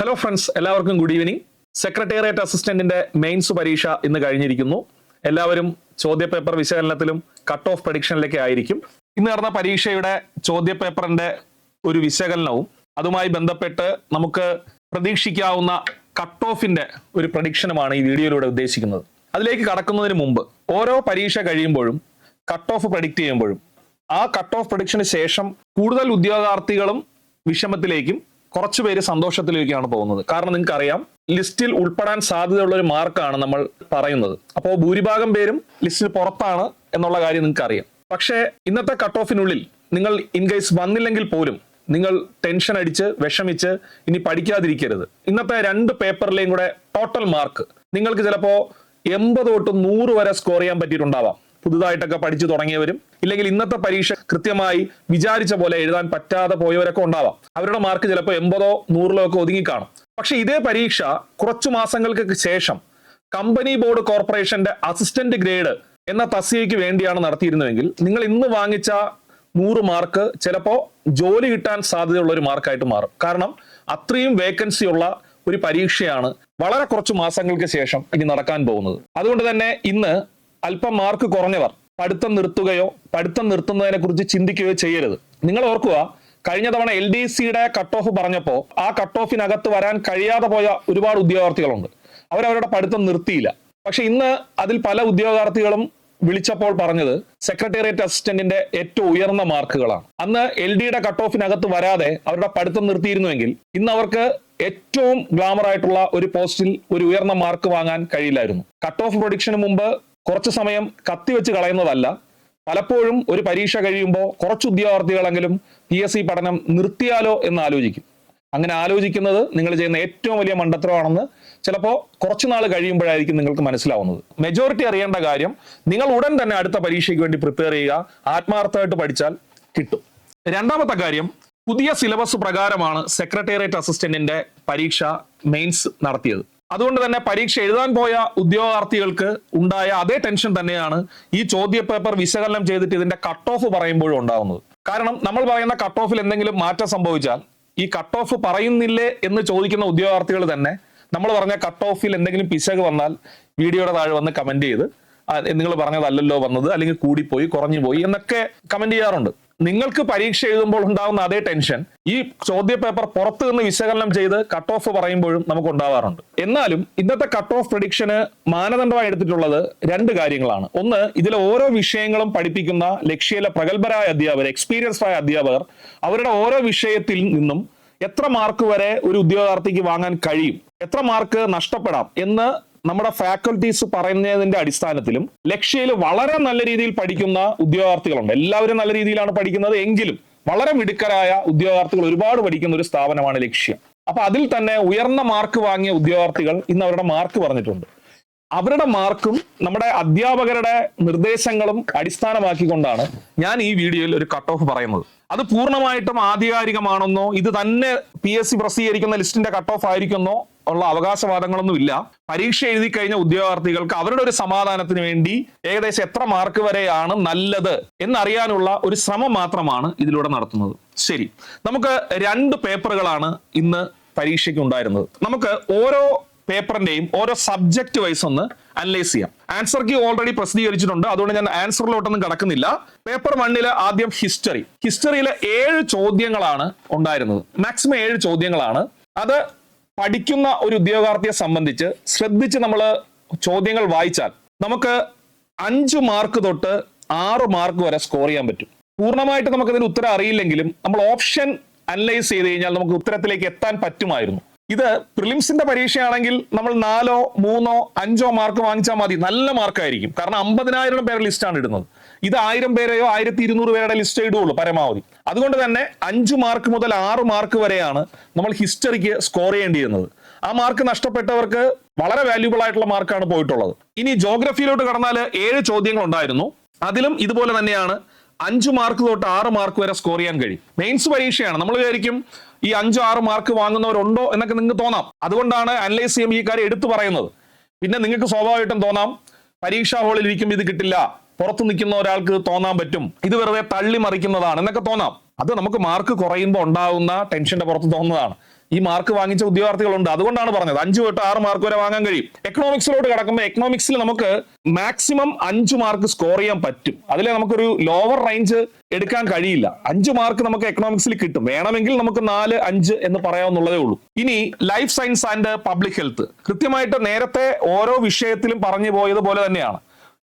Hello friends എല്ലാവർക്കും good evening secretariat അസിസ്റ്റന്റിന്റെ mains പരീക്ഷ ഇന്ന് കഴിഞ്ഞിരിക്കുന്നു. എല്ലാവരും ചോദ്യപേപ്പർ വിശകലനത്തിലും കട്ട് ഓഫ് പ്രഡിക്ഷനിലേക്ക് ആയിരിക്കും. ഇന്ന് നടന്ന പരീക്ഷയുടെ ചോദ്യപേപ്പറിന്റെ ഒരു വിശകലനവും അതുമായി ബന്ധപ്പെട്ട് നമുക്ക് പ്രതീക്ഷിക്കാവുന്ന കട്ട് ഓഫിന്റെ ഒരു പ്രഡിക്ഷനുമാണ് ഈ വീഡിയോയിലൂടെ ഉദ്ദേശിക്കുന്നത്. അതിലേക്ക് കടക്കുന്നതിന് മുമ്പ് ഓരോ പരീക്ഷ കഴിയുമ്പോഴും കട്ട് ഓഫ് പ്രഡിക്റ്റ് ചെയ്യുമ്പോഴും ആ കട്ട് ഓഫ് പ്രഡിക്ഷന് ശേഷം കൂടുതൽ ഉദ്യോഗാർത്ഥികളും വിഷമത്തിലേക്കും കുറച്ചു പേര് സന്തോഷത്തിലേക്കാണ് പോകുന്നത്. കാരണം നിങ്ങൾക്ക് അറിയാം ലിസ്റ്റിൽ ഉൾപ്പെടാൻ സാധ്യതയുള്ള ഒരു മാർക്കാണ് നമ്മൾ പറയുന്നത്. അപ്പോൾ ഭൂരിഭാഗം പേരും ലിസ്റ്റിൽ പുറത്താണ് എന്നുള്ള കാര്യം നിങ്ങൾക്ക് അറിയാം പക്ഷേ ഇന്നത്തെ കട്ട് ഓഫിനുള്ളിൽ നിങ്ങൾ ഇൻ കേസ് വന്നില്ലെങ്കിൽ പോലും നിങ്ങൾ ടെൻഷൻ അടിച്ച് വിഷമിച്ച് ഇനി പഠിക്കാതിരിക്കരുത്. ഇന്നത്തെ രണ്ട് പേപ്പറിലെയും കൂടെ ടോട്ടൽ മാർക്ക്. നിങ്ങൾക്ക് ചിലപ്പോൾ എൺപത് തൊട്ട് നൂറ് വരെ സ്കോർ ചെയ്യാൻ പറ്റിയിട്ടുണ്ടാവാം. പുതുതായിട്ടൊക്കെ പഠിച്ചു തുടങ്ങിയവരും ഇല്ലെങ്കിൽ ഇന്നത്തെ പരീക്ഷ കൃത്യമായി വിചാരിച്ച പോലെ എഴുതാൻ പറ്റാതെ പോയവരൊക്കെ ഉണ്ടാവാം. അവരുടെ മാർക്ക് ചിലപ്പോൾ എൺപതോ നൂറിലോ ഒക്കെ ഒതുങ്ങി കാണും പക്ഷെ ഇതേ പരീക്ഷ കുറച്ചു മാസങ്ങൾക്ക് ശേഷം കമ്പനി ബോർഡ് കോർപ്പറേഷന്റെ അസിസ്റ്റന്റ് ഗ്രേഡ് എന്ന തസ്തികയ്ക്ക് വേണ്ടിയാണ് നടത്തിയിരുന്നതെങ്കിൽ നിങ്ങൾ ഇന്ന് വാങ്ങിച്ച നൂറ് മാർക്ക് ചിലപ്പോൾ ജോലി കിട്ടാൻ സാധ്യതയുള്ള ഒരു മാർക്കായിട്ട് മാറും. കാരണം അത്രയും വേക്കൻസി ഉള്ള ഒരു പരീക്ഷയാണ് വളരെ കുറച്ച് മാസങ്ങൾക്ക് ശേഷം ഇനി നടക്കാൻ പോകുന്നത്. അതുകൊണ്ട് തന്നെ ഇന്ന് അല്പം മാർക്ക് കുറഞ്ഞവർ പഠിത്തം നിർത്തുകയോ പഠിത്തം നിർത്തുന്നതിനെ കുറിച്ച് ചിന്തിക്കുകയോ ചെയ്യരുത്. നിങ്ങൾ ഓർക്കുക കഴിഞ്ഞ തവണ എൽ ഡി സിയുടെ കട്ട് ഓഫ് പറഞ്ഞപ്പോൾ ആ കട്ട് ഓഫിനകത്ത് വരാൻ കഴിയാതെ പോയ ഒരുപാട് ഉദ്യോഗാർത്ഥികളുണ്ട്. അവരവരുടെ പഠിത്തം നിർത്തിയില്ല. പക്ഷെ ഇന്ന് അതിൽ പല ഉദ്യോഗാർത്ഥികളും വിളിച്ചപ്പോൾ പറഞ്ഞത് സെക്രട്ടേറിയറ്റ് അസിസ്റ്റന്റിന്റെ ഏറ്റവും ഉയർന്ന മാർക്കുകളാണ്. അന്ന് എൽ ഡിയുടെ കട്ട് ഓഫിനകത്ത് വരാതെ അവരുടെ പഠിത്തം നിർത്തിയിരുന്നുവെങ്കിൽ ഇന്ന് അവർക്ക് ഏറ്റവും ഗ്ലാമർ ആയിട്ടുള്ള ഒരു പോസ്റ്റിൽ ഒരു ഉയർന്ന മാർക്ക് വാങ്ങാൻ കഴിയില്ലായിരുന്നു. കട്ട് ഓഫ് പ്രൊഡിക്ഷന് മുമ്പ് കുറച്ചു സമയം കത്തിവെച്ച് കളയുന്നതല്ല. പലപ്പോഴും ഒരു പരീക്ഷ കഴിയുമ്പോൾ കുറച്ച് ഉദ്യോഗാർത്ഥികളെങ്കിലും പി എസ് സി പഠനം നിർത്തിയാലോ എന്ന് ആലോചിക്കും. അങ്ങനെ ആലോചിക്കുന്നത് നിങ്ങൾ ചെയ്യുന്ന ഏറ്റവും വലിയ മണ്ടത്തരമാണെന്ന് ചിലപ്പോൾ കുറച്ച് നാൾ കഴിയുമ്പോഴായിരിക്കും നിങ്ങൾക്ക് മനസ്സിലാവുന്നത്. മെജോറിറ്റി അറിയേണ്ട കാര്യം നിങ്ങൾ ഉടൻ തന്നെ അടുത്ത പരീക്ഷയ്ക്ക് വേണ്ടി പ്രിപ്പയർ ചെയ്യുക ആത്മാർത്ഥമായിട്ട് പഠിച്ചാൽ കിട്ടും. രണ്ടാമത്തെ കാര്യം പുതിയ സിലബസ് പ്രകാരമാണ് സെക്രട്ടേറിയറ്റ് അസിസ്റ്റന്റിന്റെ പരീക്ഷ മെയിൻസ് നടത്തിയത്. അതുകൊണ്ട് തന്നെ പരീക്ഷ എഴുതാൻ പോയ ഉദ്യോഗാർത്ഥികൾക്ക് ഉണ്ടായ അതേ ടെൻഷൻ തന്നെയാണ് ഈ ചോദ്യപേപ്പർ വിശകലനം ചെയ്തിട്ട് ഇതിന്റെ കട്ട് ഓഫ് പറയുമ്പോഴും ഉണ്ടാകുന്നത് കാരണം നമ്മൾ പറയുന്ന കട്ട് ഓഫിൽ എന്തെങ്കിലും മാറ്റം സംഭവിച്ചാൽ ഈ കട്ട് ഓഫ് പറയുന്നില്ലേ എന്ന് ചോദിക്കുന്ന ഉദ്യോഗാർത്ഥികൾ തന്നെ നമ്മൾ പറഞ്ഞ കട്ട് ഓഫിൽ എന്തെങ്കിലും പിശക് വന്നാൽ വീഡിയോയുടെ താഴെ വന്ന് കമന്റ് ചെയ്ത് നിങ്ങൾ പറഞ്ഞതല്ലല്ലോ വന്നത് അല്ലെങ്കിൽ കൂടിപ്പോയി കുറഞ്ഞു പോയി എന്നൊക്കെ കമന്റ് ചെയ്യാറുണ്ട്. നിങ്ങൾക്ക് പരീക്ഷ എഴുതുമ്പോൾ ഉണ്ടാകുന്ന അതേ ടെൻഷൻ. ഈ ചോദ്യപേപ്പർ പുറത്തു നിന്ന് വിശകലനം ചെയ്ത് കട്ട് ഓഫ് പറയുമ്പോഴും നമുക്ക് ഉണ്ടാവാറുണ്ട്. എന്നാലും ഇന്നത്തെ കട്ട് ഓഫ് പ്രഡിക്ഷന് മാനദണ്ഡമായി എടുത്തിട്ടുള്ളത് രണ്ട് കാര്യങ്ങളാണ്. ഒന്ന് ഇതിലെ ഓരോ വിഷയങ്ങളും പഠിപ്പിക്കുന്ന ലക്ഷ്യയിലെ പ്രഗത്ഭരായ അധ്യാപകർ എക്സ്പീരിയൻസ്ഡ് ആയ അധ്യാപകർ അവരുടെ ഓരോ വിഷയത്തിൽ നിന്നും എത്ര മാർക്ക് വരെ ഒരു ഉദ്യോഗാർത്ഥിക്ക് വാങ്ങാൻ കഴിയും എത്ര മാർക്ക് നഷ്ടപ്പെടാം എന്ന് നമ്മുടെ ഫാക്കൽറ്റീസ് പറയുന്നതിന്റെ അടിസ്ഥാനത്തിലും ലക്ഷ്യയിൽ വളരെ നല്ല രീതിയിൽ പഠിക്കുന്ന ഉദ്യോഗാർത്ഥികളുണ്ട്. എല്ലാവരും നല്ല രീതിയിലാണ് പഠിക്കുന്നത്. എങ്കിലും വളരെ മിടുക്കരായ ഉദ്യോഗാർത്ഥികൾ ഒരുപാട് പഠിക്കുന്ന ഒരു സ്ഥാപനമാണ് ലക്ഷ്യം. അപ്പൊ അതിൽ തന്നെ ഉയർന്ന മാർക്ക് വാങ്ങിയ ഉദ്യോഗാർത്ഥികൾ ഇന്ന് അവരുടെ മാർക്ക് പറഞ്ഞിട്ടുണ്ട്. അവരുടെ മാർക്കും നമ്മുടെ അധ്യാപകരുടെ നിർദ്ദേശങ്ങളും അടിസ്ഥാനമാക്കിക്കൊണ്ടാണ് ഞാൻ ഈ വീഡിയോയിൽ ഒരു കട്ട് ഓഫ് പറയുന്നത്. അത് പൂർണമായിട്ടും ആധികാരികമാണെന്നോ ഇത് തന്നെ പി എസ് സി പ്രസിദ്ധീകരിക്കുന്ന ലിസ്റ്റിന്റെ കട്ട് ഓഫ് ആയിരിക്കുന്നോ ഉള്ള അവകാശവാദങ്ങളൊന്നും ഇല്ല പരീക്ഷ എഴുതി കഴിഞ്ഞ ഉദ്യോഗാർത്ഥികൾക്ക് അവരുടെ ഒരു സമാധാനത്തിന് വേണ്ടി ഏകദേശം എത്ര മാർക്ക് വരെയാണ് നല്ലത് എന്നറിയാനുള്ള ഒരു ശ്രമം മാത്രമാണ് ഇതിലൂടെ നടത്തുന്നത്. ശരി നമുക്ക് രണ്ട് പേപ്പറുകളാണ് ഇന്ന് പരീക്ഷയ്ക്ക് ഉണ്ടായിരുന്നത്. നമുക്ക് ഓരോ പേപ്പറിന്റെയും ഓരോ സബ്ജക്ട് വൈസ് ഒന്ന് അനലൈസ് ചെയ്യാം. ആൻസർ കീ ഓൾറെഡി പ്രസിദ്ധീകരിച്ചിട്ടുണ്ട്. അതുകൊണ്ട് ഞാൻ ആൻസറിലോട്ടൊന്നും കടക്കുന്നില്ല. പേപ്പർ വണ്ണിൽ ആദ്യം ഹിസ്റ്ററി ഹിസ്റ്ററിയിലെ ഏഴ് ചോദ്യങ്ങളാണ് ഉണ്ടായിരുന്നത്. മാക്സിമം ഏഴ് ചോദ്യങ്ങളാണ്. അത് പഠിക്കുന്ന ഒരു ഉദ്യോഗാർത്ഥിയെ സംബന്ധിച്ച് ശ്രദ്ധിച്ച് നമ്മൾ ചോദ്യങ്ങൾ വായിച്ചാൽ നമുക്ക് അഞ്ച് മാർക്ക് തൊട്ട് ആറ് മാർക്ക് വരെ സ്കോർ ചെയ്യാൻ പറ്റും. പൂർണമായിട്ട് നമുക്ക് ഇതിന് ഉത്തരം അറിയില്ലെങ്കിലും നമ്മൾ ഓപ്ഷൻ അനലൈസ് ചെയ്ത് കഴിഞ്ഞാൽ നമുക്ക് ഉത്തരത്തിലേക്ക് എത്താൻ പറ്റുമായിരുന്നു. ഇത് പ്രിലിംസിന്റെ പരീക്ഷയാണെങ്കിൽ നമ്മൾ നാലോ മൂന്നോ അഞ്ചോ മാർക്ക് വാങ്ങിച്ചാൽ മതി. നല്ല മാർക്കായിരിക്കും കാരണം അമ്പതിനായിരം പേരുടെ ലിസ്റ്റാണ് ഇടുന്നത്. ഇത് ആയിരം പേരെയോ ആയിരത്തി ഇരുന്നൂറ് പേരുടെ ലിസ്റ്റ് ഇടുകയുള്ളൂ പരമാവധി. അതുകൊണ്ട് തന്നെ അഞ്ച് മാർക്ക് മുതൽ ആറ് മാർക്ക് വരെയാണ് നമ്മൾ ഹിസ്റ്ററിക്ക് സ്കോർ ചെയ്യേണ്ടിയിരുന്നത്. ആ മാർക്ക് നഷ്ടപ്പെട്ടവർക്ക് വളരെ വാല്യൂബിൾ ആയിട്ടുള്ള മാർക്കാണ് പോയിട്ടുള്ളത്. ഇനി ജോഗ്രഫിയിലോട്ട് കടന്നാൽ ഏഴ് ചോദ്യങ്ങൾ ഉണ്ടായിരുന്നു അതിലും ഇതുപോലെ തന്നെയാണ് അഞ്ച് മാർക്ക് തൊട്ട് ആറ് മാർക്ക് വരെ സ്കോർ ചെയ്യാൻ കഴിയും. മെയിൻസ് പരീക്ഷയാണ്. നമ്മൾ വിചാരിക്കും ഈ അഞ്ചോ ആറ് മാർക്ക് വാങ്ങുന്നവരുണ്ടോ എന്നൊക്കെ നിങ്ങൾക്ക് തോന്നാം. അതുകൊണ്ടാണ് അനലൈസ് ചെയ്യുമ്പോൾ ഈ കാര്യം എടുത്തു പറയുന്നത്. പിന്നെ നിങ്ങൾക്ക് സ്വാഭാവികമായിട്ടും തോന്നാം പരീക്ഷാ ഹാളിൽ ഇരിക്കുമ്പോൾ ഇത് കിട്ടില്ല. പുറത്ത് നിൽക്കുന്ന ഒരാൾക്ക് തോന്നാൻ പറ്റും. ഇത് വെറുതെ തള്ളി മറിക്കുന്നതാണ് എന്നൊക്കെ തോന്നാം. അത് നമുക്ക് മാർക്ക് കുറയുമ്പോൾ ഉണ്ടാകുന്ന ടെൻഷന്റെ പുറത്ത് തോന്നുന്നതാണ്. ഈ മാർക്ക് വാങ്ങിച്ച ഉദ്യോഗാർത്ഥികളുണ്ട്. അതുകൊണ്ടാണ് പറഞ്ഞത്. അഞ്ച് തൊട്ട് ആറ് മാർക്ക് വരെ വാങ്ങാൻ കഴിയും. എക്കണോമിക്സിലോട്ട് കടക്കുമ്പോൾ എക്കണോമിക്സിൽ നമുക്ക് മാക്സിമം അഞ്ച് മാർക്ക് സ്കോർ ചെയ്യാൻ പറ്റും. അതിൽ നമുക്കൊരു ലോവർ റേഞ്ച് എടുക്കാൻ കഴിയില്ല. അഞ്ച് മാർക്ക് നമുക്ക് എക്കണോമിക്സിൽ കിട്ടും. വേണമെങ്കിൽ നമുക്ക് നാല് അഞ്ച് എന്ന് പറയാവുന്നുള്ളതേ ഉള്ളൂ. ഇനി life science and public health കൃത്യമായിട്ട് നേരത്തെ ഓരോ വിഷയത്തിലും പറഞ്ഞു പോയതുപോലെ തന്നെയാണ്.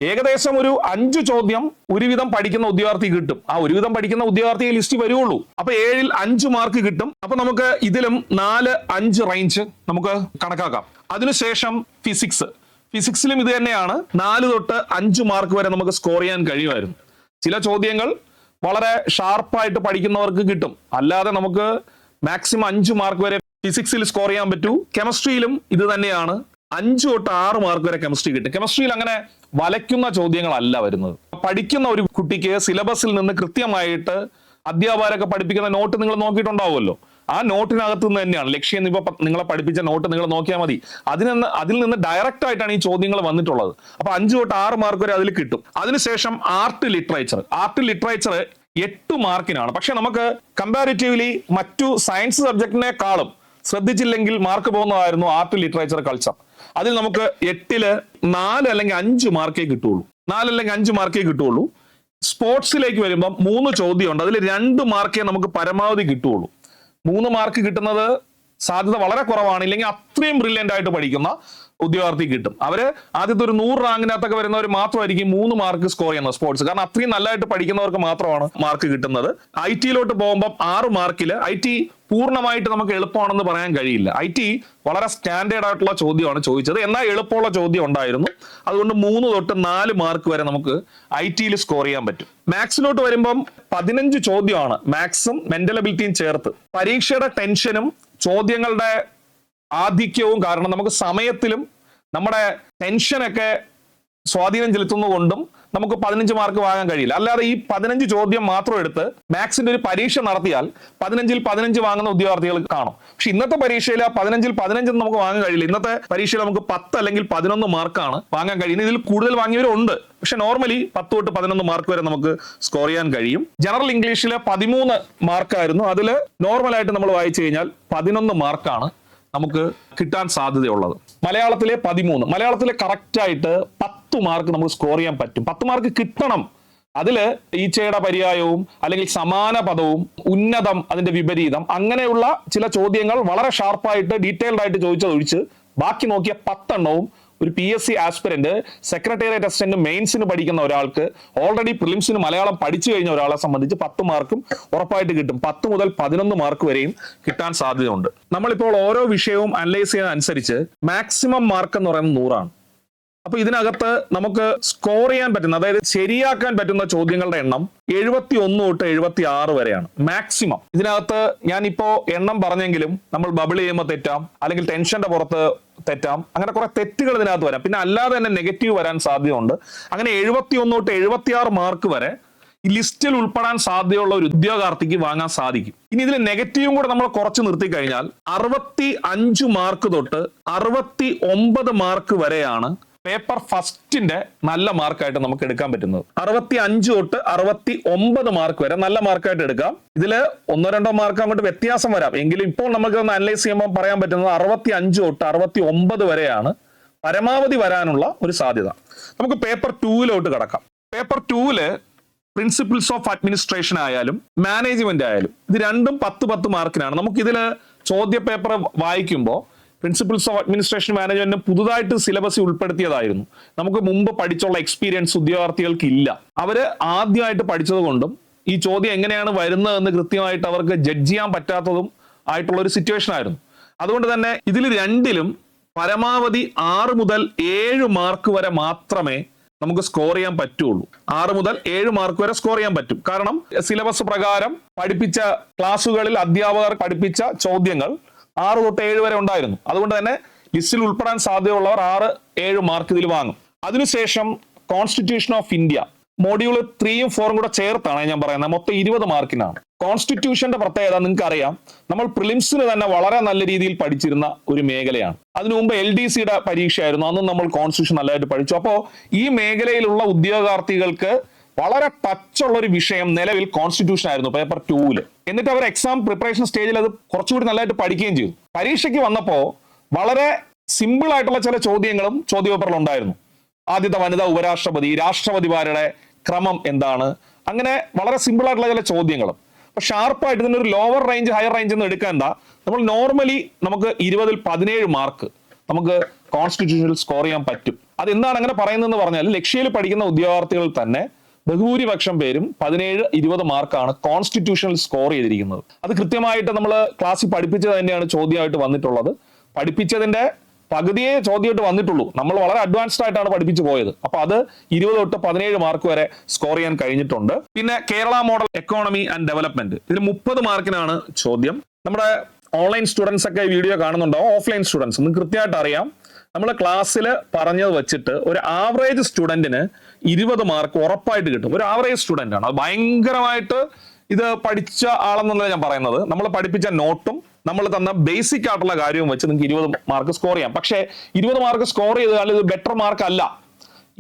ഏകദേശം ഒരു അഞ്ച് ചോദ്യം ഒരുവിധം പഠിക്കുന്ന ഉദ്യോഗാർത്ഥി കിട്ടും. ആ ഒരുവിധം പഠിക്കുന്ന ഉദ്യോഗാർത്ഥിയെ ലിസ്റ്റ് വരുള്ളൂ അപ്പൊ ഏഴിൽ അഞ്ച് മാർക്ക് കിട്ടും. അപ്പൊ നമുക്ക് ഇതിലും നാല് അഞ്ച് റേഞ്ച് നമുക്ക് കണക്കാക്കാം. അതിനുശേഷം ഫിസിക്സ് ഫിസിക്സിലും ഇത് തന്നെയാണ്. നാല് തൊട്ട് അഞ്ച് മാർക്ക് വരെ നമുക്ക് സ്കോർ ചെയ്യാൻ കഴിയുമായിരുന്നു. ചില ചോദ്യങ്ങൾ വളരെ ഷാർപ്പായിട്ട് പഠിക്കുന്നവർക്ക് കിട്ടും. അല്ലാതെ നമുക്ക് മാക്സിമം അഞ്ച് മാർക്ക് വരെ ഫിസിക്സിൽ സ്കോർ ചെയ്യാൻ പറ്റൂ. കെമിസ്ട്രിയിലും ഇത് തന്നെയാണ്. അഞ്ച് തൊട്ട് ആറ് മാർക്ക് വരെ കെമിസ്ട്രി കിട്ടും. കെമിസ്ട്രിയിൽ അങ്ങനെ വലയ്ക്കുന്ന ചോദ്യങ്ങളല്ല വരുന്നത്. പഠിക്കുന്ന ഒരു കുട്ടിക്ക് സിലബസിൽ നിന്ന് കൃത്യമായിട്ട് അധ്യാപകരൊക്കെ പഠിപ്പിക്കുന്ന നോട്ട് നിങ്ങൾ നോക്കിയിട്ടുണ്ടാവുമല്ലോ. ആ നോട്ടിനകത്ത് നിന്ന് തന്നെയാണ്. ലക്ഷ്യം ഇപ്പൊ നിങ്ങളെ പഠിപ്പിച്ച നോട്ട് നിങ്ങൾ നോക്കിയാൽ മതി. അതിൽ നിന്ന് അതിൽ നിന്ന് ഡയറക്റ്റ് ആയിട്ടാണ് ഈ ചോദ്യങ്ങൾ വന്നിട്ടുള്ളത്. അപ്പൊ അഞ്ച് തൊട്ട് ആറ് മാർക്ക് വരെ അതിൽ കിട്ടും. അതിനുശേഷം ആർട്ട് ലിറ്ററേച്ചർ ആർട്ട് ലിറ്ററേച്ചർ എട്ട് മാർക്കിനാണ് പക്ഷെ നമുക്ക് കമ്പാരിറ്റീവ്ലി മറ്റു സയൻസ് സബ്ജക്റ്റിനെക്കാളും ശ്രദ്ധിച്ചില്ലെങ്കിൽ മാർക്ക് പോകുന്നതായിരുന്നു ആർട്ട് ലിറ്ററേച്ചർ കൾച്ചർ അതിൽ നമുക്ക് എട്ടിൽ നാല് അല്ലെങ്കിൽ അഞ്ച് മാർക്കേ കിട്ടുള്ളൂ. നാല് അല്ലെങ്കിൽ അഞ്ച് മാർക്കേ കിട്ടുള്ളൂ. സ്പോർട്സിലേക്ക് വരുമ്പോൾ മൂന്ന് ചോദ്യമുണ്ട്. അതിൽ രണ്ട് മാർക്കേ നമുക്ക് പരമാവധി കിട്ടുള്ളൂ. മൂന്ന് മാർക്ക് കിട്ടുന്നത് സാധ്യത വളരെ കുറവാണ്. ഇല്ലെങ്കിൽ അത്രയും ബ്രില്യന്റ് ആയിട്ട് പഠിക്കുന്ന ഉദ്യോഗാർത്ഥി കിട്ടും. അവർ ആദ്യത്തെ ഒരു നൂറ് റാങ്കിനകത്തൊക്കെ വരുന്നവർ മാത്രമായിരിക്കും മൂന്ന് മാർക്ക് സ്കോർ ചെയ്യുന്നത് സ്പോർട്സ്. കാരണം അത്രയും നല്ലതായിട്ട് പഠിക്കുന്നവർക്ക് മാത്രമാണ് മാർക്ക് കിട്ടുന്നത്. ഐ ടിയിലോട്ട് പോകുമ്പോൾ ആറ് മാർക്കിൽ ഐ ടി പൂർണമായിട്ട് നമുക്ക് എളുപ്പമാണെന്ന് പറയാൻ കഴിയില്ല. ഐ ടി വളരെ സ്റ്റാൻഡേർഡ് ആയിട്ടുള്ള ചോദ്യമാണ് ചോദിച്ചത്. എന്നാൽ എളുപ്പമുള്ള ചോദ്യം ഉണ്ടായിരുന്നു. അതുകൊണ്ട് മൂന്ന് തൊട്ട് നാല് മാർക്ക് വരെ നമുക്ക് ഐ ടിയിൽ സ്കോർ ചെയ്യാൻ പറ്റും. മാത്സിലോട്ട് വരുമ്പം പതിനഞ്ച് ചോദ്യമാണ്. മാത്സും മെന്റൽ അബിലിറ്റിയും ചേർത്ത്. പരീക്ഷയുടെ ടെൻഷനും ചോദ്യങ്ങളുടെ ആധിക്യവും കാരണം നമുക്ക് സമയത്തിലും നമ്മുടെ ടെൻഷനൊക്കെ സ്വാധീനം ചെലുത്തുന്നതുകൊണ്ടും നമുക്ക് പതിനഞ്ച് മാർക്ക് വാങ്ങാൻ കഴിയില്ല. അല്ലാതെ ഈ പതിനഞ്ച് ചോദ്യം മാത്രം എടുത്ത് മാത്സിന്റെ ഒരു പരീക്ഷ നടത്തിയാൽ പതിനഞ്ചിൽ പതിനഞ്ച് വാങ്ങുന്ന ഉദ്യോഗാർത്ഥികൾ കാണും. പക്ഷെ ഇന്നത്തെ പരീക്ഷയിൽ ആ പതിനഞ്ചിൽ പതിനഞ്ച് നമുക്ക് വാങ്ങാൻ കഴിയില്ല. ഇന്നത്തെ പരീക്ഷയിൽ നമുക്ക് പത്ത് അല്ലെങ്കിൽ പതിനൊന്ന് മാർക്കാണ് വാങ്ങാൻ കഴിയുന്നത്. ഇതിൽ കൂടുതൽ വാങ്ങിയവരുണ്ട്. പക്ഷെ നോർമലി പത്ത് തൊട്ട് പതിനൊന്ന് മാർക്ക് വരെ നമുക്ക് സ്കോർ ചെയ്യാൻ കഴിയും. ജനറൽ ഇംഗ്ലീഷിൽ പതിമൂന്ന് മാർക്കായിരുന്നു. അതിൽ നോർമലായിട്ട് നമ്മൾ വായിച്ചു കഴിഞ്ഞാൽ പതിനൊന്ന് മാർക്കാണ് നമുക്ക് കിട്ടാൻ സാധ്യതയുള്ളത്. മലയാളത്തിലെ പതിമൂന്ന്. മലയാളത്തിലെ കറക്റ്റ് ആയിട്ട് മാർക്ക് നമുക്ക് സ്കോർ ചെയ്യാൻ പറ്റും. പത്ത് മാർക്ക് കിട്ടണം. അതിൽ ഈച്ചയുടെ പര്യായവും അല്ലെങ്കിൽ സമാന പദവും ഉന്നതം അതിന്റെ വിപരീതം അങ്ങനെയുള്ള ചില ചോദ്യങ്ങൾ വളരെ ഷാർപ്പായിട്ട് ഡീറ്റെയിൽഡ് ആയിട്ട് ചോദിച്ചതൊഴിച്ച് ബാക്കി നോക്കിയ പത്തെണ്ണവും ഒരു P S C aspirant secretariat assistant മെയിൻസിന് പഠിക്കുന്ന ഒരാൾക്ക് ഓൾറെഡി പ്രിലിംസിന് മലയാളം പഠിച്ചു കഴിഞ്ഞ ഒരാളെ സംബന്ധിച്ച് പത്ത് മാർക്കും ഉറപ്പായിട്ട് കിട്ടും. പത്ത് മുതൽ പതിനൊന്ന് മാർക്ക് വരെയും കിട്ടാൻ സാധ്യതയുണ്ട്. നമ്മളിപ്പോൾ ഓരോ വിഷയവും അനലൈസ് ചെയ്യുന്ന അനുസരിച്ച് മാക്സിമം മാർക്ക് എന്ന് പറയുന്നത് നൂറാണ്. അപ്പൊ ഇതിനകത്ത് നമുക്ക് സ്കോർ ചെയ്യാൻ പറ്റുന്ന അതായത് ശരിയാക്കാൻ പറ്റുന്ന ചോദ്യങ്ങളുടെ എണ്ണം എഴുപത്തി ഒന്ന് തൊട്ട് എഴുപത്തി ആറ് വരെയാണ് മാക്സിമം ഇതിനകത്ത് ഞാൻ ഇപ്പോ എണ്ണം പറഞ്ഞെങ്കിലും നമ്മൾ ബബിൾ ചെയ്യുമ്പോൾ തെറ്റാം അല്ലെങ്കിൽ ടെൻഷന്റെ പുറത്ത് തെറ്റാം അങ്ങനെ കുറെ തെറ്റുകൾ ഇതിനകത്ത് വരാം. പിന്നെ അല്ലാതെ തന്നെ നെഗറ്റീവ് വരാൻ സാധ്യതയുണ്ട്. അങ്ങനെ എഴുപത്തി ഒന്ന് തൊട്ട് എഴുപത്തി ആറ് മാർക്ക് വരെ ഈ ലിസ്റ്റിൽ ഉൾപ്പെടാൻ സാധ്യതയുള്ള ഒരു ഉദ്യോഗാർത്ഥിക്ക് വാങ്ങാൻ സാധിക്കും. ഇനി ഇതിൽ നെഗറ്റീവും കൂടെ നമ്മൾ കുറച്ച് നിർത്തി കഴിഞ്ഞാൽ അറുപത്തി അഞ്ച് മാർക്ക് തൊട്ട് അറുപത്തി ഒമ്പത് മാർക്ക് വരെയാണ് പേപ്പർ ഫസ്റ്റിന്റെ നല്ല മാർക്കായിട്ട് നമുക്ക് എടുക്കാൻ പറ്റുന്നത്. അറുപത്തി അഞ്ച് തൊട്ട് അറുപത്തി ഒമ്പത് മാർക്ക് വരെ നല്ല മാർക്കായിട്ട് എടുക്കാം. ഇതിൽ ഒന്നോ രണ്ടോ മാർക്ക് അങ്ങോട്ട് വ്യത്യാസം വരാം. എങ്കിലും ഇപ്പോൾ നമുക്ക് ഒന്ന് അനലൈസ് ചെയ്യുമ്പോൾ പറയാൻ പറ്റുന്നത് അറുപത്തി അഞ്ച് തൊട്ട് അറുപത്തി ഒമ്പത് വരെയാണ് പരമാവധി വരാനുള്ള ഒരു സാധ്യത. നമുക്ക് പേപ്പർ ടൂവിലോട്ട് കടക്കാം. പേപ്പർ ടൂവിൽ പ്രിൻസിപ്പിൾസ് ഓഫ് അഡ്മിനിസ്ട്രേഷൻ ആയാലും മാനേജ്മെന്റ് ആയാലും ഇത് രണ്ടും പത്ത് പത്ത് മാർക്കിനാണ്. നമുക്ക് ഇതിൽ ചോദ്യ പേപ്പർ വായിക്കുമ്പോൾ പ്രിൻസിപ്പിൾസ് ഓഫ് അഡ്മിനിസ്ട്രേഷൻ മാനേജ്മെന്റ് പുതുതായിട്ട് സിലബസ് ഉൾപ്പെടുത്തിയതായിരുന്നു. നമുക്ക് മുമ്പ് പഠിച്ചുള്ള എക്സ്പീരിയൻസ് ഉദ്യോഗാർത്ഥികൾക്ക് ഇല്ല അവർ ആദ്യമായിട്ട് പഠിച്ചത് കൊണ്ടും ഈ ചോദ്യം എങ്ങനെയാണ് വരുന്നതെന്ന് കൃത്യമായിട്ട് അവർക്ക് ജഡ്ജ് ചെയ്യാൻ പറ്റാത്തതും ആയിട്ടുള്ള ഒരു സിറ്റുവേഷൻ ആയിരുന്നു. അതുകൊണ്ട് തന്നെ ഇതിൽ രണ്ടിലും പരമാവധി ആറ് മുതൽ ഏഴ് മാർക്ക് വരെ മാത്രമേ നമുക്ക് സ്കോർ ചെയ്യാൻ പറ്റുള്ളൂ. ആറ് മുതൽ ഏഴ് മാർക്ക് വരെ സ്കോർ ചെയ്യാൻ പറ്റും. കാരണം സിലബസ് പ്രകാരം പഠിപ്പിച്ച ക്ലാസ്സുകളിൽ അധ്യാപകർ പഠിപ്പിച്ച ചോദ്യങ്ങൾ ആറ് തൊട്ട് ഏഴ് വരെ ഉണ്ടായിരുന്നു. അതുകൊണ്ട് തന്നെ ലിസ്റ്റിൽ ഉൾപ്പെടാൻ സാധ്യതയുള്ളവർ ആറ് ഏഴ് മാർക്ക് ഇതിൽ വാങ്ങും. അതിനുശേഷം കോൺസ്റ്റിറ്റ്യൂഷൻ ഓഫ് ഇന്ത്യ മോഡ്യൂൾ ത്രീയും ഫോറും കൂടെ ചേർത്താണ് ഞാൻ പറയുന്നത്. മൊത്തം ഇരുപത് മാർക്കിനാണ്. കോൺസ്റ്റിറ്റ്യൂഷന്റെ പ്രത്യേകത നിങ്ങൾക്ക് അറിയാം നമ്മൾ പ്രിലിംസിന് തന്നെ വളരെ നല്ല രീതിയിൽ പഠിച്ചിരുന്ന ഒരു മേഖലയാണ്. അതിനു മുമ്പ് എൽ ഡി സിയുടെ പരീക്ഷയായിരുന്നു. അന്നും നമ്മൾ കോൺസ്റ്റിറ്റ്യൂഷൻ നല്ലതായിട്ട് പഠിച്ചു. അപ്പോൾ ഈ മേഖലയിലുള്ള ഉദ്യോഗാർത്ഥികൾക്ക് വളരെ ടച്ച് ഉള്ള ഒരു വിഷയം നിലവിൽ കോൺസ്റ്റിറ്റ്യൂഷൻ ആയിരുന്നു പേപ്പർ ടൂവിൽ എന്നിട്ട് അവർ എക്സാം പ്രിപ്പറേഷൻ സ്റ്റേജിൽ അത് കുറച്ചുകൂടി നല്ലതായിട്ട് പഠിക്കുകയും ചെയ്തു. പരീക്ഷയ്ക്ക് വന്നപ്പോൾ വളരെ സിമ്പിൾ ആയിട്ടുള്ള ചില ചോദ്യങ്ങളും ചോദ്യപേപ്പറിൽ ഉണ്ടായിരുന്നു. ആദ്യത്തെ വനിതാ ഉപരാഷ്ട്രപതി രാഷ്ട്രപതിമാരുടെ ക്രമം എന്താണ്? അങ്ങനെ വളരെ സിമ്പിൾ ആയിട്ടുള്ള ചില ചോദ്യങ്ങളും. അപ്പൊ ഷാർപ്പായിട്ട് ഇതിന്റെ ഒരു ലോവർ റേഞ്ച് ഹയർ റേഞ്ച് ഒന്നും എടുക്കേണ്ട നമ്മൾ നോർമലി നമുക്ക് ഇരുപതിൽ പതിനേഴ് മാർക്ക് നമുക്ക് കോൺസ്റ്റിറ്റ്യൂഷനിൽ സ്കോർ ചെയ്യാൻ പറ്റും. അത് എന്താണ് അങ്ങനെ പറയുന്നതെന്ന് പറഞ്ഞാൽ ലക്ഷ്യയിൽ പഠിക്കുന്ന ഉദ്യോഗാർത്ഥികൾ തന്നെ ബഹുഭൂരിപക്ഷം പേരും പതിനേഴ് ഇരുപത് മാർക്കാണ് കോൺസ്റ്റിറ്റ്യൂഷണൽ സ്കോർ ചെയ്തിരിക്കുന്നത്. അത് കൃത്യമായിട്ട് നമ്മൾ ക്ലാസ്സിൽ പഠിപ്പിച്ചത് തന്നെയാണ് ചോദ്യമായിട്ട് വന്നിട്ടുള്ളത്. പഠിപ്പിച്ചതിന്റെ പകുതിയെ ചോദ്യമായിട്ട് വന്നിട്ടുള്ളൂ. നമ്മൾ വളരെ അഡ്വാൻസ്ഡ് ആയിട്ടാണ് പഠിപ്പിച്ചു പോയത്. അപ്പൊ അത് ഇരുപത് തൊട്ട് പതിനേഴ് മാർക്ക് വരെ സ്കോർ ചെയ്യാൻ കഴിഞ്ഞിട്ടുണ്ട്. പിന്നെ Kerala model economy and development ഇതിൽ മുപ്പത് മാർക്കിനാണ് ചോദ്യം. നമ്മുടെ ഓൺലൈൻ സ്റ്റുഡൻസ് ഒക്കെ വീഡിയോ കാണുന്നുണ്ടാവും. ഓഫ്ലൈൻ സ്റ്റുഡൻസ് നിങ്ങൾക്ക് കൃത്യമായിട്ട് അറിയാം. നമ്മൾ ക്ലാസ്സിൽ പറഞ്ഞത് വെച്ചിട്ട് ഒരു ആവറേജ് സ്റ്റുഡന്റിന് ഇരുപത് മാർക്ക് ഉറപ്പായിട്ട് കിട്ടും. ഒരു ആവറേജ് സ്റ്റുഡന്റ് ആണ്. അത് ഭയങ്കരമായിട്ട് ഇത് പഠിച്ച ആളെന്നല്ല ഞാൻ പറയുന്നത്. നമ്മൾ പഠിപ്പിച്ച നോട്ടും നമ്മൾ തന്ന ബേസിക് ആയിട്ടുള്ള കാര്യവും വെച്ച് നിങ്ങൾക്ക് ഇരുപത് മാർക്ക് സ്കോർ ചെയ്യാം. പക്ഷേ ഇരുപത് മാർക്ക് സ്കോർ ചെയ്താൽ ഇത് ബെറ്റർ മാർക്ക് അല്ല.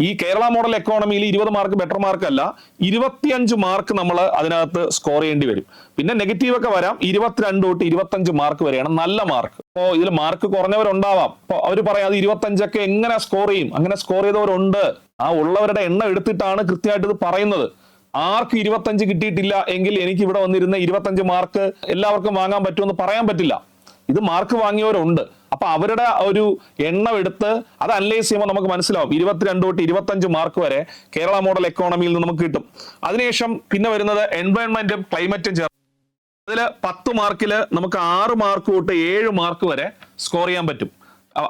ഈ കേരള മോഡൽ എക്കോണമിയിൽ ഇരുപത് മാർക്ക് ബെറ്റർ മാർക്ക് അല്ല ഇരുപത്തിയഞ്ച് മാർക്ക് നമ്മൾ അതിനകത്ത് സ്കോർ ചെയ്യേണ്ടി വരും. പിന്നെ നെഗറ്റീവ് ഒക്കെ വരാം ഇരുപത്തിരണ്ട് തൊട്ട് ഇരുപത്തഞ്ച് മാർക്ക് വരെയാണ് നല്ല മാർക്ക് അപ്പോൾ ഇതിൽ മാർക്ക് കുറഞ്ഞവരുണ്ടാവാം. അപ്പോൾ അവർ പറയാം അത് ഇരുപത്തഞ്ചൊക്കെ എങ്ങനെ സ്കോർ ചെയ്യും? അങ്ങനെ സ്കോർ ചെയ്തവരുണ്ട്. ആ ഉള്ളവരുടെ എണ്ണം എടുത്തിട്ടാണ് കൃത്യമായിട്ട് ഇത് പറയുന്നത്. ആർക്ക് ഇരുപത്തഞ്ച് കിട്ടിയിട്ടില്ല എങ്കിൽ എനിക്ക് ഇവിടെ വന്നിരുന്ന ഇരുപത്തഞ്ച് മാർക്ക് എല്ലാവർക്കും വാങ്ങാൻ പറ്റുമെന്ന് പറയാൻ പറ്റില്ല. ഇത് മാർക്ക് വാങ്ങിയവരുണ്ട്. അപ്പൊ അവരുടെ ഒരു എണ്ണം എടുത്ത് അത് അനലൈസ് ചെയ്യുമ്പോൾ നമുക്ക് മനസ്സിലാവും. ഇരുപത്തിരണ്ട് തൊട്ട് ഇരുപത്തഞ്ച് മാർക്ക് വരെ കേരള മോഡൽ എക്കോണമിയിൽ നിന്ന് നമുക്ക് കിട്ടും. അതിനുശേഷം പിന്നെ വരുന്നത് എൻവയോൺമെന്റും ക്ലൈമറ്റും ചേർന്ന്. അതിൽ പത്ത് മാർക്കിൽ നമുക്ക് ആറ് മാർക്ക് തൊട്ട് ഏഴ് മാർക്ക് വരെ സ്കോർ ചെയ്യാൻ പറ്റും.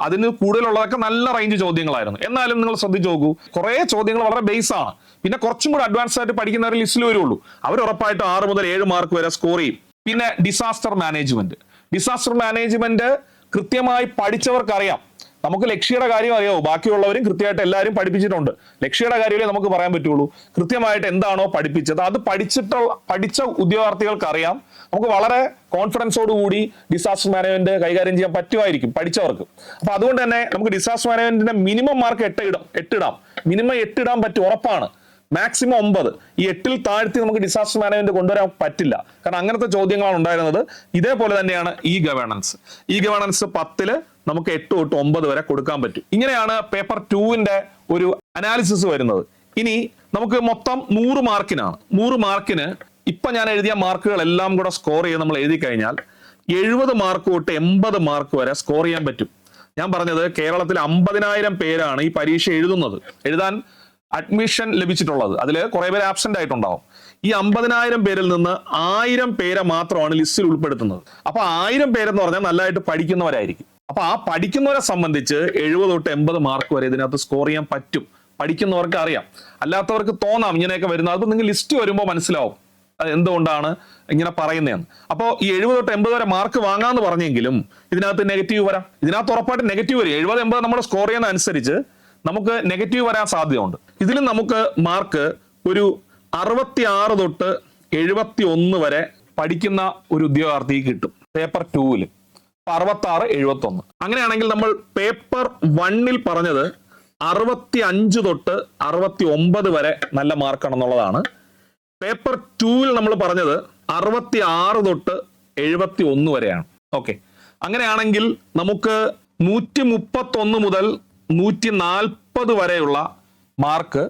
അതിന് കൂടുതലുള്ളതൊക്കെ നല്ല റേഞ്ച് ചോദ്യങ്ങളായിരുന്നു. എന്നാലും നിങ്ങൾ ശ്രദ്ധിച്ചു നോക്കൂ. കുറെ ചോദ്യങ്ങൾ വളരെ ബേസ് ആണ്. പിന്നെ കുറച്ചും കൂടി അഡ്വാൻസ് ആയിട്ട് പഠിക്കുന്നവർ ലിസ്റ്റിൽ വരുള്ളൂ. അവർ ഉറപ്പായിട്ട് ആറ് മുതൽ ഏഴ് മാർക്ക് വരെ സ്കോർ ചെയ്യും. പിന്നെ ഡിസാസ്റ്റർ മാനേജ്മെന്റ് ഡിസാസ്റ്റർ മാനേജ്മെന്റ് കൃത്യമായി പഠിച്ചവർക്കറിയാം. നമുക്ക് ലക്ഷ്യയുടെ കാര്യം അറിയാവോ. ബാക്കിയുള്ളവരും കൃത്യമായിട്ട് എല്ലാവരും പഠിപ്പിച്ചിട്ടുണ്ട്. ലക്ഷ്യയുടെ കാര്യമേ നമുക്ക് പറയാൻ പറ്റുള്ളൂ. കൃത്യമായിട്ട് എന്താണോ പഠിപ്പിച്ചത്. അത് പഠിച്ചിട്ടുള്ള പഠിച്ച ഉദ്യോഗാർത്ഥികൾക്കറിയാം. നമുക്ക് വളരെ കോൺഫിഡൻസോട് കൂടി ഡിസാസ്റ്റർ മാനേജ്മെന്റ് കൈകാര്യം ചെയ്യാൻ പറ്റുമായിരിക്കും പഠിച്ചവർക്ക്. അപ്പൊ അതുകൊണ്ട് തന്നെ നമുക്ക് ഡിസാസ്റ്റർ മാനേജ്മെന്റിന്റെ മിനിമം മാർക്ക് എട്ട് ഇടാം. എട്ടിടാം മിനിമം എട്ടിടാൻ പറ്റും ഉറപ്പാണ്. മാക്സിമം ഒമ്പത്. ഈ എട്ടിൽ താഴ്ത്തി നമുക്ക് ഡിസാസ്റ്റർ മാനേജ്മെന്റ് കൊണ്ടുവരാൻ പറ്റില്ല. കാരണം അങ്ങനത്തെ ചോദ്യങ്ങളാണ് ഉണ്ടായിരുന്നത്. ഇതേപോലെ തന്നെയാണ് ഇ ഗവേണൻസ് ഇ ഗവേണൻസ് പത്തിൽ നമുക്ക് എട്ട് തൊട്ട് ഒമ്പത് വരെ കൊടുക്കാൻ പറ്റും. ഇങ്ങനെയാണ് പേപ്പർ ടുവിന്റെ ഒരു അനാലിസിസ് വരുന്നത്. ഇനി നമുക്ക് മൊത്തം നൂറ് മാർക്കിനാണ്. നൂറ് മാർക്കിന് ഇപ്പൊ ഞാൻ എഴുതിയ മാർക്കുകൾ എല്ലാം കൂടെ സ്കോർ ചെയ്ത് നമ്മൾ എഴുതി കഴിഞ്ഞാൽ എഴുപത് മാർക്ക് തൊട്ട് എൺപത് മാർക്ക് വരെ സ്കോർ ചെയ്യാൻ പറ്റും. ഞാൻ പറഞ്ഞത് കേരളത്തിൽ അമ്പതിനായിരം പേരാണ് ഈ പരീക്ഷ എഴുതുന്നത്. എഴുതാൻ അഡ്മിഷൻ ലഭിച്ചിട്ടുള്ളത്. അതിൽ കുറെ പേര് ആബ്സെന്റ് ആയിട്ടുണ്ടാവും. ഈ അമ്പതിനായിരം പേരിൽ നിന്ന് ആയിരം പേരെ മാത്രമാണ് ലിസ്റ്റിൽ ഉൾപ്പെടുത്തുന്നത്. അപ്പൊ ആയിരം പേരെന്ന് പറഞ്ഞാൽ നല്ലതായിട്ട് പഠിക്കുന്നവരായിരിക്കും. അപ്പൊ ആ പഠിക്കുന്നവരെ സംബന്ധിച്ച് എഴുപത് തൊട്ട് എൺപത് മാർക്ക് വരെ ഇതിനകത്ത് സ്കോർ ചെയ്യാൻ പറ്റും. പഠിക്കുന്നവർക്ക് അറിയാം. അല്ലാത്തവർക്ക് തോന്നാം ഇങ്ങനെയൊക്കെ വരുന്നത്. അത് നിങ്ങൾ ലിസ്റ്റ് വരുമ്പോൾ മനസ്സിലാവും. എന്തുകൊണ്ടാണ് ഇങ്ങനെ പറയുന്നതെന്ന്. അപ്പോൾ ഈ എഴുപത് തൊട്ട് എൺപത് വരെ മാർക്ക് വാങ്ങാമെന്ന് പറഞ്ഞെങ്കിലും ഇതിനകത്ത് നെഗറ്റീവ് വരാം. ഇതിനകത്ത് ഉറപ്പായിട്ട് നെഗറ്റീവ് വരും. എഴുപത് എൺപത് നമ്മൾ സ്കോർ ചെയ്യുന്ന അനുസരിച്ച് നമുക്ക് നെഗറ്റീവ് വരാൻ സാധ്യതയുണ്ട്. ഇതിൽ നമുക്ക് മാർക്ക് ഒരു അറുപത്തി ആറ് തൊട്ട് എഴുപത്തി ഒന്ന് വരെ പഠിക്കുന്ന ഒരു ഉദ്യോഗാർത്ഥി കിട്ടും. പേപ്പർ ടൂവിൽ അറുപത്തി ആറ് എഴുപത്തി ഒന്ന് അങ്ങനെയാണെങ്കിൽ നമ്മൾ പേപ്പർ വണ്ണിൽ പറഞ്ഞത് അറുപത്തി അഞ്ച് തൊട്ട് അറുപത്തി ഒമ്പത് വരെ നല്ല മാർക്കാണെന്നുള്ളതാണ് പേപ്പർ ടൂവിൽ നമ്മൾ പറഞ്ഞത് അറുപത്തി ആറ് തൊട്ട് എഴുപത്തി ഒന്ന് വരെയാണ്. ഓക്കെ അങ്ങനെയാണെങ്കിൽ നമുക്ക് നൂറ്റി മുപ്പത്തൊന്ന് മുതൽ നൂറ്റി നാൽപ്പത് വരെയുള്ള മാർക്ക്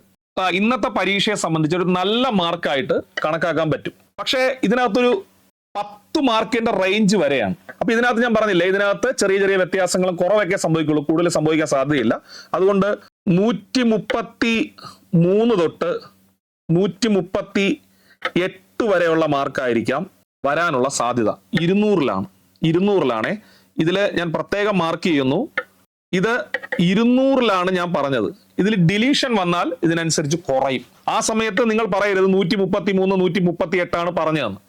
ഇന്നത്തെ പരീക്ഷയെ സംബന്ധിച്ച് ഒരു നല്ല മാർക്കായിട്ട് കണക്കാക്കാൻ പറ്റും. പക്ഷേ ഇതിനകത്തൊരു പത്ത് മാർക്കിന്റെ റേഞ്ച് വരെയാണ്. അപ്പൊ ഇതിനകത്ത് ഞാൻ പറഞ്ഞില്ലേ ഇതിനകത്ത് ചെറിയ ചെറിയ വ്യത്യാസങ്ങളും കുറവൊക്കെ സംഭവിക്കുള്ളൂ. കൂടുതൽ സംഭവിക്കാൻ സാധ്യതയില്ല. അതുകൊണ്ട് നൂറ്റി മുപ്പത്തി മൂന്ന് തൊട്ട് നൂറ്റി മുപ്പത്തി എട്ട് വരെയുള്ള മാർക്കായിരിക്കാം വരാനുള്ള സാധ്യത. ഇരുന്നൂറിലാണ്. ഇരുന്നൂറിലാണേ. ഇതിൽ ഞാൻ പ്രത്യേകം മാർക്ക് ചെയ്യുന്നു. ഇത് ഇരുന്നൂറിലാണ് ഞാൻ പറഞ്ഞത്. ഇതിൽ ഡിലീഷൻ വന്നാൽ ഇതിനനുസരിച്ച് കുറയും. ആ സമയത്ത് നിങ്ങൾ പറയരുത് നൂറ്റി മുപ്പത്തി മൂന്ന് നൂറ്റി മുപ്പത്തി എട്ടാണ് പറഞ്ഞതെന്ന്.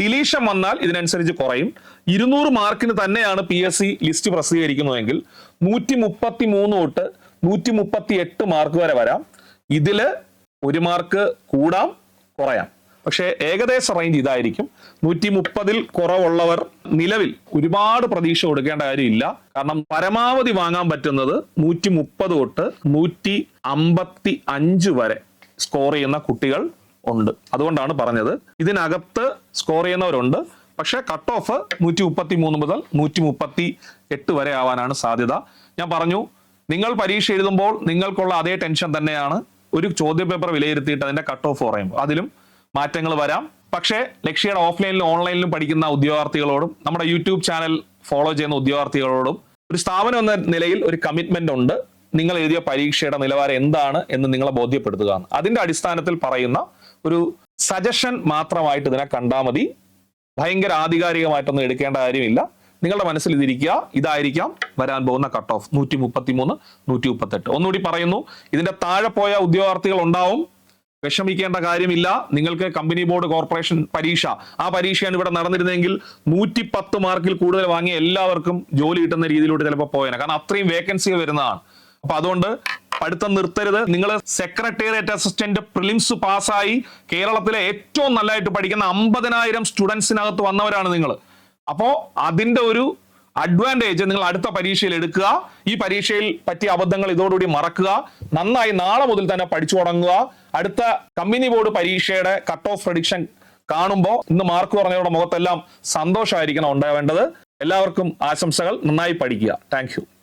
ഡിലീഷൻ വന്നാൽ ഇതിനനുസരിച്ച് കുറയും. ഇരുന്നൂറ് മാർക്കിന് തന്നെയാണ് പി എസ് സി ലിസ്റ്റ് പ്രസിദ്ധീകരിക്കുന്നതെങ്കിൽ നൂറ്റി മുപ്പത്തി മൂന്ന് തൊട്ട് നൂറ്റി മുപ്പത്തി എട്ട് മാർക്ക് വരെ വരാം. ഇതിൽ ഒരു മാർക്ക് കൂടാം കുറയാം. പക്ഷേ ഏകദേശ റേഞ്ച് ഇതായിരിക്കും. നൂറ്റി മുപ്പതിൽ കുറവുള്ളവർ നിലവിൽ ഒരുപാട് പ്രതീക്ഷ കൊടുക്കേണ്ട കാര്യമില്ല. കാരണം പരമാവധി വാങ്ങാൻ പറ്റുന്നത് നൂറ്റി മുപ്പത് തൊട്ട് നൂറ്റി അമ്പത്തി അഞ്ച് വരെ സ്കോർ ചെയ്യുന്ന കുട്ടികൾ ഉണ്ട്. അതുകൊണ്ടാണ് പറഞ്ഞത്. ഇതിനകത്ത് സ്കോർ ചെയ്യുന്നവരുണ്ട്. പക്ഷേ കട്ട് ഓഫ് നൂറ്റി മുപ്പത്തി മൂന്ന് മുതൽ നൂറ്റി മുപ്പത്തി എട്ട് വരെ ആവാനാണ് സാധ്യത. ഞാൻ പറഞ്ഞു നിങ്ങൾ പരീക്ഷ എഴുതുമ്പോൾ നിങ്ങൾക്കുള്ള അതേ ടെൻഷൻ തന്നെയാണ് ഒരു ചോദ്യപേപ്പർ വിലയിരുത്തിയിട്ട് അതിന്റെ കട്ട് ഓഫ് പറയുമ്പോൾ. അതിലും മാറ്റങ്ങൾ വരാം. പക്ഷേ ലക്ഷ്യയുടെ ഓഫ്ലൈനിലും ഓൺലൈനിലും പഠിക്കുന്ന ഉദ്യോഗാർത്ഥികളോടും നമ്മുടെ യൂട്യൂബ് ചാനൽ ഫോളോ ചെയ്യുന്ന ഉദ്യോഗാർത്ഥികളോടും ഒരു സ്ഥാപനം എന്ന നിലയിൽ ഒരു കമ്മിറ്റ്മെന്റ് ഉണ്ട്. നിങ്ങൾ എഴുതിയ പരീക്ഷയുടെ നിലവാരം എന്താണ് എന്ന് നിങ്ങളെ ബോധ്യപ്പെടുത്തുക. അതിന്റെ അടിസ്ഥാനത്തിൽ പറയുന്ന ഒരു സജഷൻ മാത്രമായിട്ട് ഇതിനെ കണ്ടാൽ മതി. ഭയങ്കര ആധികാരികമായിട്ടൊന്നും എടുക്കേണ്ട കാര്യമില്ല. നിങ്ങളുടെ മനസ്സിൽ ഇതിരിക്കുക. ഇതായിരിക്കാം വരാൻ പോകുന്ന കട്ട് ഓഫ് നൂറ്റി മുപ്പത്തി മൂന്ന് നൂറ്റി മുപ്പത്തെട്ട് ഒന്നുകൂടി പറയുന്നു. ഇതിന്റെ താഴെ പോയ ഉദ്യോഗാർത്ഥികൾ ഉണ്ടാവും. വിഷമിക്കേണ്ട കാര്യമില്ല. നിങ്ങൾക്ക് കമ്പനി ബോർഡ് കോർപ്പറേഷൻ പരീക്ഷ. ആ പരീക്ഷയാണ് ഇവിടെ നടന്നിരുന്നെങ്കിൽ നൂറ്റി പത്ത് മാർക്കിൽ കൂടുതൽ വാങ്ങിയ എല്ലാവർക്കും ജോലി കിട്ടുന്ന രീതിയിലൂടെ ചിലപ്പോൾ പോയേനെ. കാരണം അത്രയും വേക്കൻസി വരുന്നതാണ്. അപ്പൊ അതുകൊണ്ട് പഠിത്തം നിർത്തരുത്. നിങ്ങൾ സെക്രട്ടേറിയറ്റ് അസിസ്റ്റന്റ് പ്രിലിംസ് പാസ്സായി കേരളത്തിലെ ഏറ്റവും നല്ലതായിട്ട് പഠിക്കുന്ന അമ്പതിനായിരം സ്റ്റുഡൻസിനകത്ത് വന്നവരാണ് നിങ്ങൾ. അപ്പോൾ അതിന്റെ ഒരു അഡ്വാന്റേജ് നിങ്ങൾ അടുത്ത പരീക്ഷയിൽ എടുക്കുക. ഈ പരീക്ഷയിൽ പറ്റിയ അബദ്ധങ്ങൾ ഇതോടുകൂടി മറക്കുക. നന്നായി നാളെ മുതൽ തന്നെ പഠിച്ചു തുടങ്ങുക. അടുത്ത കമ്പനി ബോർഡ് പരീക്ഷയുടെ കട്ട് ഓഫ് പ്രഡിക്ഷൻ കാണുമ്പോൾ ഇന്ന് മാർക്ക് കുറഞ്ഞവരുടെ മുഖത്തെല്ലാം സന്തോഷമായിരിക്കണം ഉണ്ടാവേണ്ടത്. എല്ലാവർക്കും ആശംസകൾ. നന്നായി പഠിക്കുക. താങ്ക്